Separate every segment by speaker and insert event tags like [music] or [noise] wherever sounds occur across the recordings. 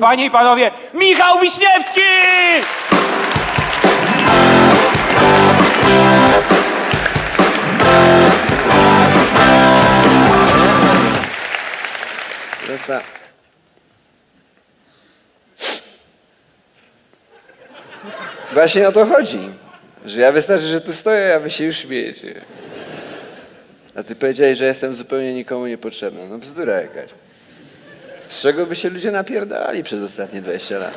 Speaker 1: Panie i panowie, Michał Wiśniewski!
Speaker 2: Państwa. Właśnie o to chodzi. Że ja wystarczy, że tu stoję, a wy się już śmiejecie. A ty powiedziałeś, że jestem zupełnie nikomu niepotrzebny. No bzdura jakaś. Z czego by się ludzie napierdali przez ostatnie 20 lat?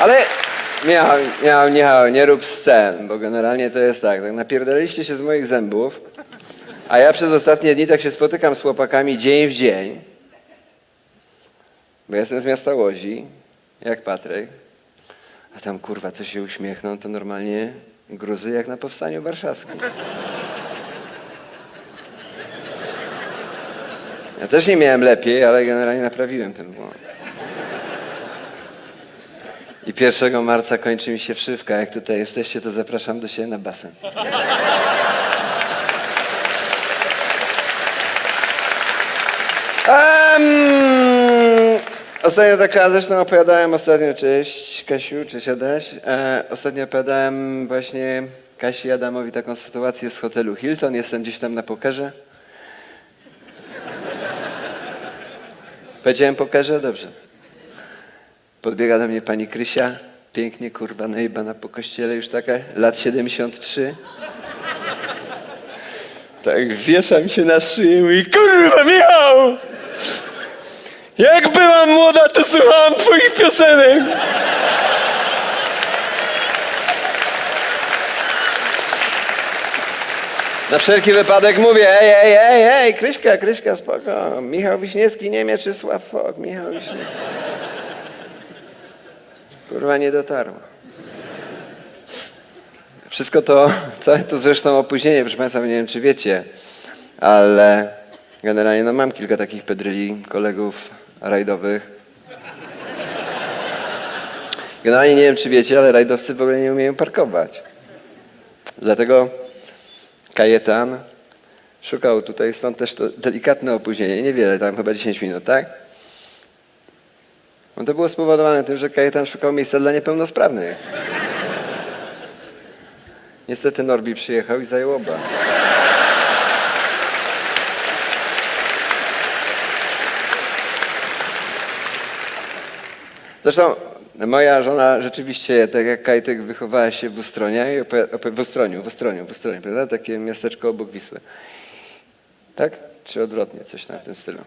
Speaker 2: Ale Michał, Michał, Michał, nie rób scen, bo generalnie to jest tak, tak napierdaliście się z moich zębów, a ja przez ostatnie dni tak się spotykam z chłopakami dzień w dzień, bo ja jestem z miasta Łodzi, jak Patryk, a tam kurwa, co się uśmiechną, to normalnie gruzy jak na powstaniu warszawskim. Ja też nie miałem lepiej, ale generalnie naprawiłem ten błąd. I 1 marca kończy mi się wszywka. Jak tutaj jesteście, to zapraszam do siebie na basen. Em, ostatnio taka, zresztą opowiadałem ostatnio, cześć Kasiu, cześć Adaś. E, ostatnio opowiadałem właśnie Kasi Adamowi taką sytuację z hotelu Hilton. Jestem gdzieś tam na pokerze. Powiedziałem pokerze? Dobrze. Podbiega do mnie pani Krysia, pięknie kurwa najebana po kościele, już taka, lat 73. Tak wiesza mi się na szyję i kurwa Michał! Jak byłam młoda, to słuchałam twoich piosenek. Na wszelki wypadek mówię, ej, ej, ej, ej, Kryśka, Kryśka, spoko. Michał Wiśniewski, Niemiec, Czysław Fok, Michał Wiśniewski. Kurwa, nie dotarło. Wszystko to, całe to zresztą opóźnienie, proszę Państwa, nie wiem czy wiecie, ale generalnie no mam kilka takich pedryli kolegów rajdowych. Generalnie nie wiem czy wiecie, ale rajdowcy w ogóle nie umieją parkować. Dlatego Kajetan szukał tutaj, stąd też to delikatne opóźnienie, niewiele, tam chyba 10 minut, tak? No to było spowodowane tym, że Kajetan szukał miejsca dla niepełnosprawnych. Niestety Norbi przyjechał i zajął oba. Zresztą moja żona rzeczywiście, tak jak Kajtek, wychowała się w opowi- w Ustroniu, w Ustroniu, w Ustroniu, prawda? Takie miasteczko obok Wisły. Tak? Czy odwrotnie, coś na tym stylu.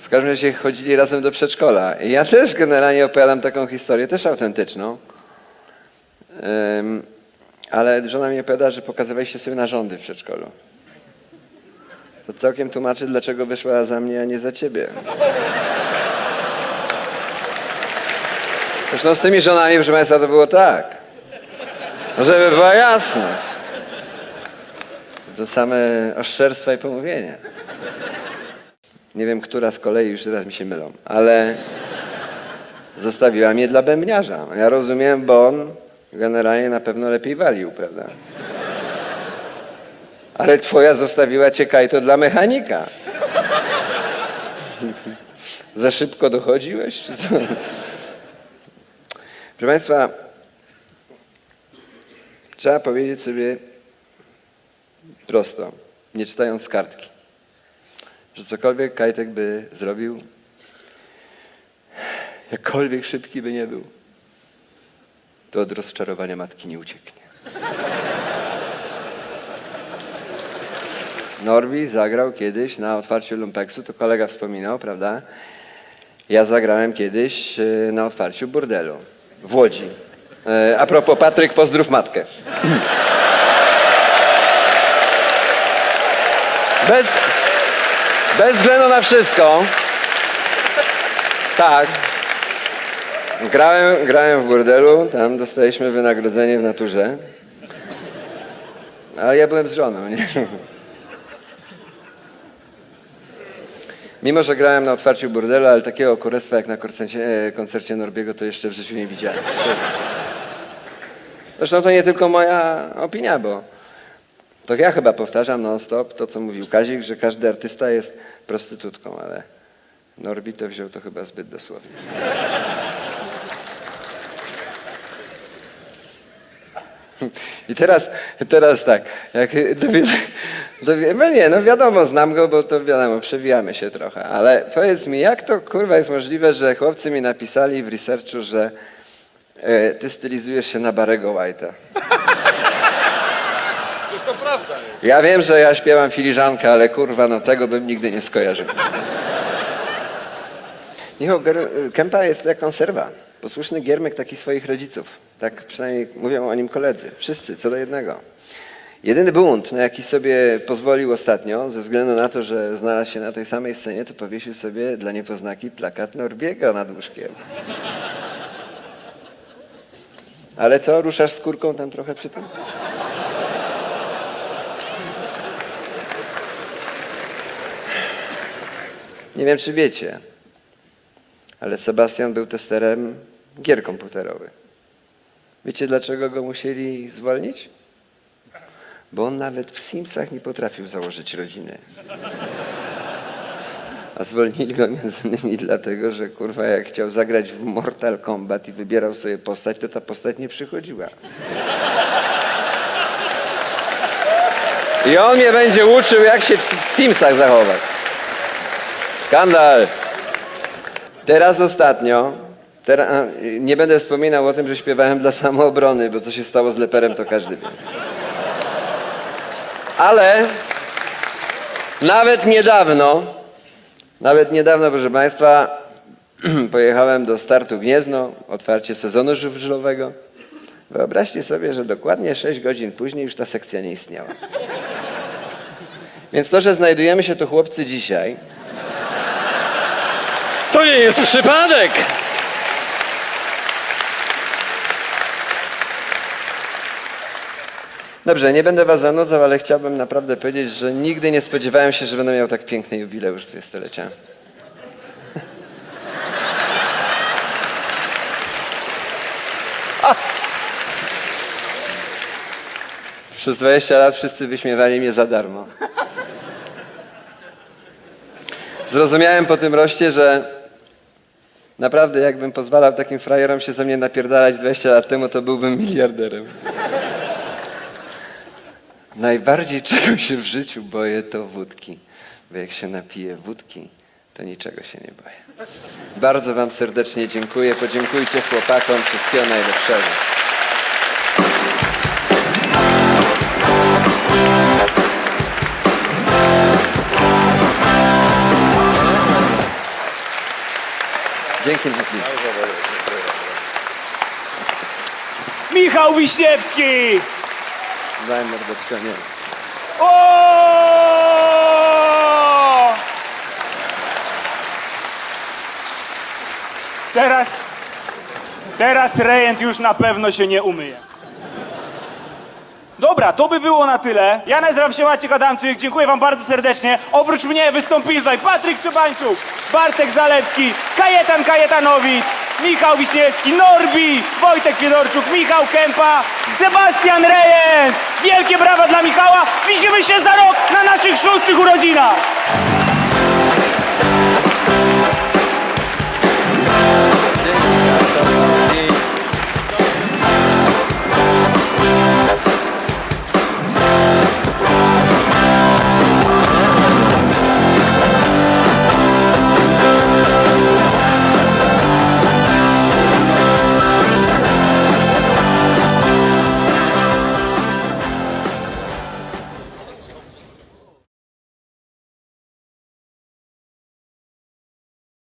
Speaker 2: W każdym razie chodzili razem do przedszkola. I ja też generalnie opowiadam taką historię, też autentyczną. Ym, ale żona mi opowiada, że pokazywaliście sobie narządy w przedszkolu. To całkiem tłumaczy, dlaczego wyszła za mnie, a nie za ciebie. Zresztą z tymi żonami, proszę Państwa, to było tak. Żeby była jasna. To same oszczerstwa i pomówienia. Nie wiem, która z kolei, już teraz mi się mylą, ale zostawiła mnie dla bębniarza. Ja rozumiem, bo on generalnie na pewno lepiej walił, prawda? Ale twoja zostawiła cię kajto dla mechanika. Za szybko dochodziłeś, czy co? Proszę Państwa, trzeba powiedzieć sobie prosto, nie czytając kartki, że cokolwiek Kajtek by zrobił, jakkolwiek szybki by nie był, to od rozczarowania matki nie ucieknie. Norbi zagrał kiedyś na otwarciu Lumpeksu, to kolega wspominał, prawda? Ja zagrałem kiedyś e, na otwarciu burdelu w Łodzi. E, A propos, Patryk, pozdrów matkę. [clears throat] Bez, bez względu na wszystko. Tak. Grałem, grałem w burdelu, tam dostaliśmy wynagrodzenie w naturze. Ale ja byłem z żoną, nie? Mimo, że grałem na otwarciu burdelu, ale takiego kurestwa jak na koncercie, e, koncercie Norbiego to jeszcze w życiu nie widziałem. Zresztą to nie tylko moja opinia, bo To ja chyba powtarzam non-stop to, co mówił Kazik, że każdy artysta jest prostytutką, ale Norbi to wziął to chyba zbyt dosłownie. I teraz, teraz tak, jak dowie, no nie, no wiadomo, znam go, bo to wiadomo, przewijamy się trochę, ale powiedz mi, jak to kurwa jest możliwe, że chłopcy mi napisali w researchu, że e, ty stylizujesz się na Barego White'a?
Speaker 3: to prawda.
Speaker 2: Ja wiem, że ja śpiewam filiżankę, ale kurwa, no tego bym nigdy nie skojarzył. Michał Kępa jest jak konserwa. Posłuszny giermek takich swoich rodziców. Tak przynajmniej mówią o nim koledzy. Wszyscy, co do jednego. Jedyny bunt, na jaki sobie pozwolił ostatnio, ze względu na to, że znalazł się na tej samej scenie, to powiesił sobie dla niepoznaki plakat Norbiego nad łóżkiem. Ale co, ruszasz skórką tam trochę przy tym? Nie wiem, czy wiecie, ale Sebastian był testerem gier komputerowych. Wiecie, dlaczego go musieli zwolnić? Bo on nawet w Simsach nie potrafił założyć rodziny. A zwolnili go między innymi dlatego, że kurwa jak chciał zagrać w Mortal Kombat i wybierał sobie postać, to ta postać nie przychodziła. I on mnie będzie uczył, jak się w Simsach zachować. Skandal! Teraz ostatnio, teraz, nie będę wspominał o tym, że śpiewałem dla samoobrony, bo co się stało z leperem, to każdy wie. Ale nawet niedawno, nawet niedawno, proszę Państwa, [clears throat] pojechałem do startu Gniezno, otwarcie sezonu żużlowego. Wyobraźcie sobie, że dokładnie 6 godzin później już ta sekcja nie istniała. Więc to, że znajdujemy się tu chłopcy dzisiaj,
Speaker 3: To nie jest przypadek!
Speaker 2: Dobrze, nie będę was zanudzał, ale chciałbym naprawdę powiedzieć, że nigdy nie spodziewałem się, że będę miał tak piękny jubileusz dwudziestolecia. [laughs] Przez 20 lat wszyscy wyśmiewali mnie za darmo. Zrozumiałem po tym roście, że naprawdę jakbym pozwalał takim frajerom się ze mnie napierdalać 20 lat temu, to byłbym miliarderem. Najbardziej [laughs] czego się w życiu boję, to wódki. Bo jak się napiję wódki, to niczego się nie boję. Bardzo Wam serdecznie dziękuję. Podziękujcie chłopakom. Wszystkiego najlepszego. Dzięki.
Speaker 1: Michał Wiśniewski!
Speaker 2: Daj mordeczko, nie.
Speaker 1: O! Teraz, teraz rejent już na pewno się nie umyje. Dobra, to by było na tyle. Ja nazywam się Maciek Adamczyk, dziękuję wam bardzo serdecznie. Oprócz mnie wystąpili tutaj Patryk Czebańczuk, Bartek Zalewski, Kajetan Kajetanowicz, Michał Wiśniewski, Norbi, Wojtek Fiedorczuk, Michał Kępa, Sebastian Rejent. Wielkie brawa dla Michała. Widzimy się za rok na naszych szóstych urodzinach.